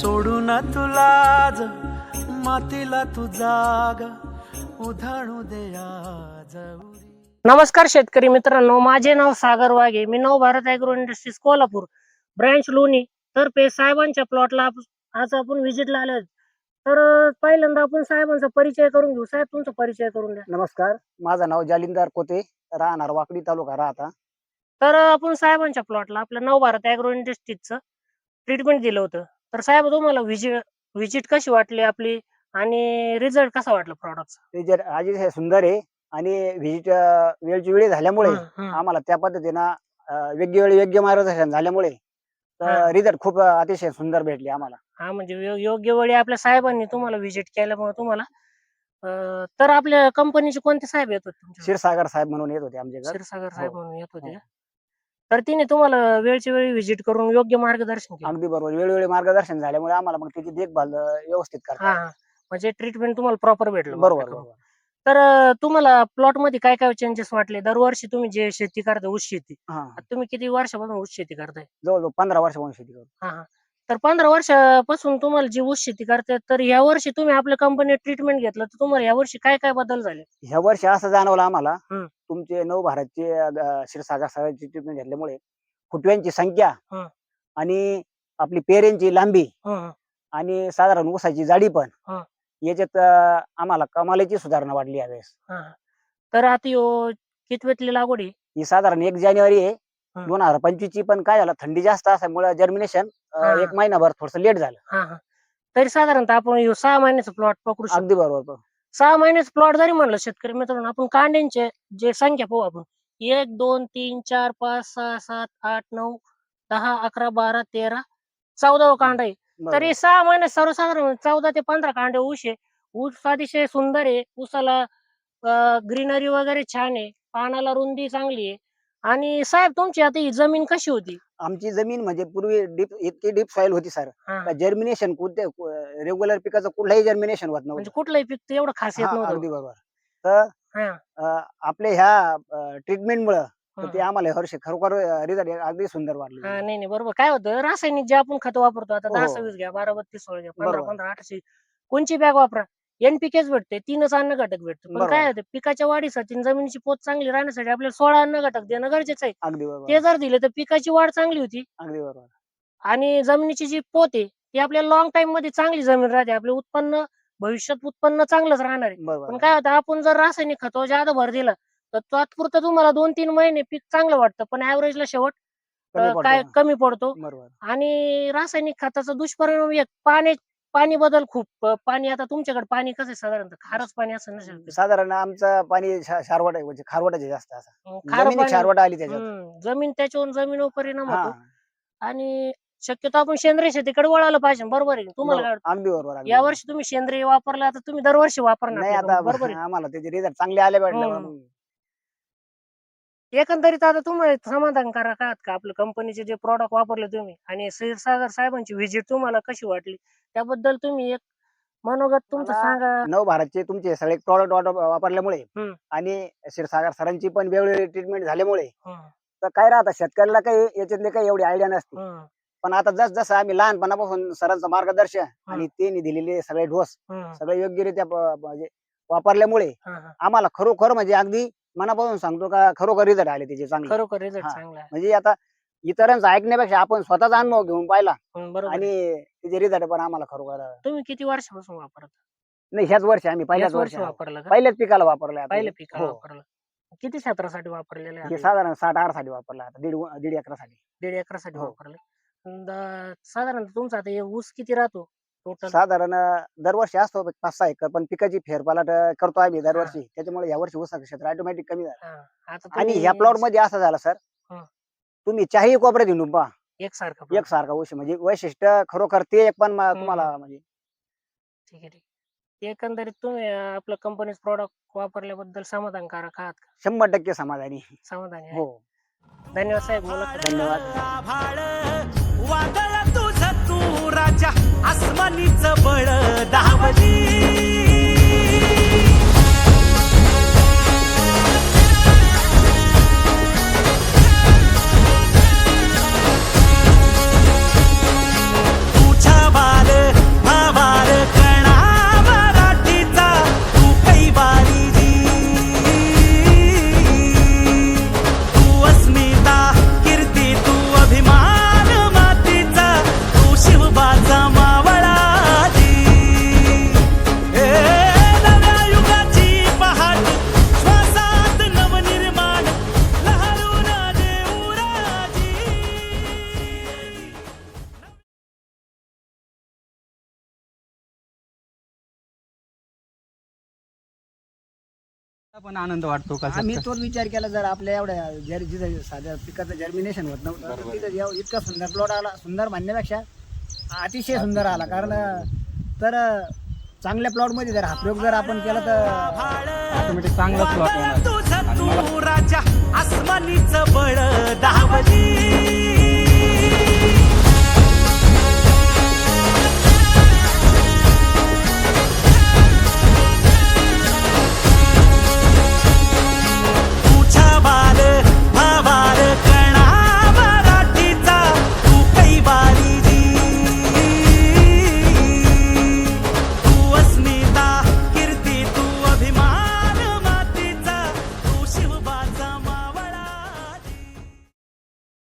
सोडून तुला ज मातीला तू जाग उधळू दे आज उरी. नमस्कार शेतकरी मित्रांनो माझे नाव सागर वाघे. मी Nav Bharat agro industries Kolhapur branch Loni. तर्फे साहेबांच्या प्लॉटला आज आपण व्हिजिटला आलो आहोत. तर पहिल्यांदा आपण साहेबांचा परिचय करून घेऊ. साहेब तुमचा परिचय करून द्या. नमस्कार माझं नाव जालिंदर कोते राहणार वाकडी तालुका राहता. तर आपण साहेबांच्या प्लॉटला आपल्या नव भारत अॅग्रो इंडस्ट्रीजचं ट्रीटमेंट दिलं होतं. तर साहेब तुम्हाला व्हिजिट व्हिजिट कशी वाटली आपली? आणि रिझल्ट कसा वाटला प्रॉडक्टचा जर अतिशय सुंदर आहे. आणि व्हिजिट वेळची वेळ झाल्यामुळे आम्हाला त्या पद्धतीनं योग्य वेळी योग्य मार्गदर्शन झाल्यामुळे हा. रिझल्ट खूप अतिशय सुंदर भेटले आम्हाला. हा म्हणजे यो- योग्य वेळी आपल्या साहेबांनी तुम्हाला व्हिजिट केल्यामुळे तुम्हाला अं, तर आपल्या कंपनीचे कोणते साहेब येतात तुमच्या क्षीरसागर साहेब म्हणून येत होते आमच्याकडे क्षीरसागर साहेब म्हणून येत होते हो. तर तिने तुम्हाला वेळच्या वेळी व्हिजिट करून योग्य मार्गदर्शन केलं. अगदी बरोबर. वेळोवेळी मार्गदर्शन झाल्यामुळे आम्हाला मग त्याची देखभाल अं, व्यवस्थित हा करता हा. म्हणजे ट्रीटमेंट तुम्हाला प्रॉपर भेटलं बरोबर. बरोबर. तर अं, तुम्हाला प्लॉटमध्ये काय काय चेंजेस वाटले? दरवर्षी तुम्ही जे शेती करता ऊस शेती. हा आता तुम्ही किती वर्षापासून ऊस शेती करताय? जवळजवळ पंधरा वर्षापासून शेती करतो. हा हा. तर पंधरा वर्षापासून तुम्हाला जी ऊस शेती करताय तर या वर्षी तुम्ही आपल्या कंपनीत ट्रीटमेंट घेतलं तर तुम्हाला या वर्षी काय काय बदल झाले? ह्या वर्षी असं जाणवलं आम्हाला हम्म. तुमचे नऊ भारतचे साहेबांची ट्रीटमेंट घेतल्यामुळे फुटव्यांची संख्या हं. आणि आपली पेरेंची लांबी. आणि साधारण ऊसाची जाडी पण हं. याच्यात अं, आम्हाला कमालीची सुधारणा वाढली यावेळेस हा. तर आता यो कितवेतली लागवड आहे ही साधारण एक जानेवारी आहे हं. दोन हजार पंचवीस ची पण काय झालं थंडी जास्त असल्यामुळे जर्मिनेशन हा. एक महिनाभर थोडस लेट झालं हा हा तरी साधारणतः आपण ह्यो सहा महिन्याचा प्लॉट पकडू शकतो अगदी बरोबर सहा महिन्याचा प्लॉट जरी म्हणलं शेतकरी मित्रांनो आपण कांड्यांचे जे संख्या पाहू आपण. एक दोन तीन चार पाच सहा सात आठ नऊ दहा अकरा बारा तेरा चौदा कांड आहे. तरी सहा महिन्यात सर्वसाधारण चौदा ते पंधरा कांडे ऊस आहे. ऊस अतिशय सुंदर आहे. ऊसाला ग्रीनरी वगैरे छान आहे. पानाला रुंदी चांगली आहे. आणि साहेब तुमची आता ही जमीन कशी होती? आमची जमीन म्हणजे पूर्वी डीप इतकी डीप सॉइल होती सर हा. जर्मिनेशन कोणते रेग्युलर पिकाचं कुठलंही जर्मिनेशन होत म्हणजे नव्हतं कुठलंही पीक ते एवढं खास येत हा, नव्हतं अगदी बरोबर तर हा. अं, आपल्या ह्या ट्रीटमेंट मुळे हा. ते आम्हाला ह्या वर्षी खरोखर रिझल्ट अगदी सुंदर हा वाटले नाही नाही बरोबर काय होतं रासायनिक जे आपण खत वापरतो आता दहा हो. सव्वीस घ्या बारा बत्तीस सोळा घ्या पंधरा बरोबर. पंधरा आठशे कोणची बॅग वापरा एनपीकेच भेटते तीनच अन्न घटक भेटते पण बरोबर. काय होतं पिकाच्या वाढीसाठी आणि जमिनीची पोत चांगली राहण्यासाठी आपल्याला सोळा अन्न घटक देणं गरजेचं आहे. अगदी बरोबर. ते जर दिले तर पिकाची वाढ चांगली होती. अगदी बरोबर. आणि जमिनीची जी पोत आहे ती आपल्याला लॉंग टाइममध्ये चांगली जमीन राहते. आपले उत्पन्न भविष्यात उत्पन्न चांगलंच राहणार आहे. पण बरोबर काय होतं आपण जर रासायनिक खतावर जादा भर दिला तर तात्पुरतं तुम्हाला दोन तीन महिने पीक चांगलं वाटतं. पण ऍव्हरेजला शेवट कमी अं, पडतो काय ना. कमी पडतो. बरोबर. आणि रासायनिक खताचा दुष्परिणाम एक पाणी पाणी बदल खूप पाणी आता तुमच्याकडे पाणी कसं आहे साधारणतः खारच पाणी असं नसेल. साधारण आमचं पाणी क्षा- क्षारवट आहे म्हणजे खारवटाचे जास्त असं खारं जमिनी पाणी क्षारवट आली त्याच्यात हम्म, जमीन त्याच्यावर जमिनीवर परिणाम हा आणि शक्यतो आपण सेंद्रिय शेतीकडे वळायला पाहिजे बरोबर आहे तुम्हाला काय बरोबर. वाटतं? अगदी बरोबर अगदी या बरोबर. वर्षी तुम्ही सेंद्रिय वापरला आता तुम्ही दरवर्षी वापरणार नाही आता बरोबर आहे आम्हाला त्याचे रिझल्ट चांगले आले भेटले हम्म. म्हणून. एकंदरीत आता तुम्हाला समाधानकारक आहात का? आपल्या कंपनीचे जे प्रॉडक्ट वापरले तुम्ही आणि क्षीरसागर साहेबांची व्हिजिट तुम्हाला कशी वाटली? त्याबद्दल तुम्ही एक मनोगत तुमचं मला सांगा. नव भारतचे तुमचे सगळे प्रॉडक्ट वापरल्यामुळे हम्म. आणि क्षीरसागर सरांची पण वेगवेगळी ट्रीटमेंट झाल्यामुळे तर काय राहतं शेतकऱ्याला काही याच्यातले काही एवढी आयडिया नसते. पण आता जस जसं आम्ही लहानपणापासून सरांचं मार्गदर्शन आणि त्यांनी दिलेले सगळे डोस हम्म, सगळे योग्यरित्या प- म्हणजे वापरल्यामुळे हा, हा. आम्हाला खरोखर म्हणजे अगदी मनापासून सांगतो का खरोखर रिझल्ट आले त्याचे चांगले खरोखर रिझल्ट हा. चांगला आहे म्हणजे आता इतरांचं ऐकण्यापेक्षा आपण स्वतःचा अनुभव घेऊन पाहिला हम्म, बरोबर आहे. आणि त्याचे रिझल्ट पण आम्हाला खरोखर तुम्ही किती वर्षापासून वापरता नाही ह्याच वर्षी आम्ही पहिल्याच याच वर्षी. वापरलं का पहिल्याच पिकाला वापरलं आता पहिल्या हे. पिकाला हो. वापरलं किती क्षेत्रासाठी वापरलेलं हे आहे साधारण साठ आठसाठी वापरलं आता दीड दीड एकरासाठी दीड एकरासाठी हो. वापरलं अन साधारणतः तुमचा आता हे ऊस किती राहतो टोटल साधारण दरवर्षी असतो पाच सहा एकर पण पिकाची फेरपालट करतो आम्ही दरवर्षी. त्याच्यामुळे या वर्षी ऊसाचं क्षेत्र ऑटोमॅटिक कमी झालं. आणि ह्या प्लॉटमध्ये असं झालं सर. हं. तुम्ही चारही कोपऱ्यात हिंडून पहा. एक सारखा ऊस आहे. म्हणजे वैशिष्ट्य खरोखर ते एक पण मा-. तुम्हाला म्हणजे ठीक आहे ठीक आहे. एकंदरीत तुम्ही अं, आपलं कंपनीच प्रॉडक्ट वापरल्याबद्दल समाधानकारक आहात का? शंभर टक्के समाधानी. समाधानी आहे. हो. धन्यवाद साहेब. धन्यवाद. आभाळ वादळ तुझ तू राजा. आसमानीच बळ दावली पण आनंद वाटतो का आम्ही शेतक- तोच विचार केला जर आपल्या एवढ्या जर जिथं साध्या पिकाचं जर्मिनेशन होत नव्हतं तर तिथं जेव्हा इतका सुंदर प्लॉट आला सुंदर म्हणण्यापेक्षा अतिशय सुंदर आला. कारण तर चांगल्या प्लॉटमध्ये जर हा प्रयोग जर आपण केला तर ऑटोमॅटिक चांगलाच प्लॉट होणार. तुझ तू राजा आसमानीच बळ दावली.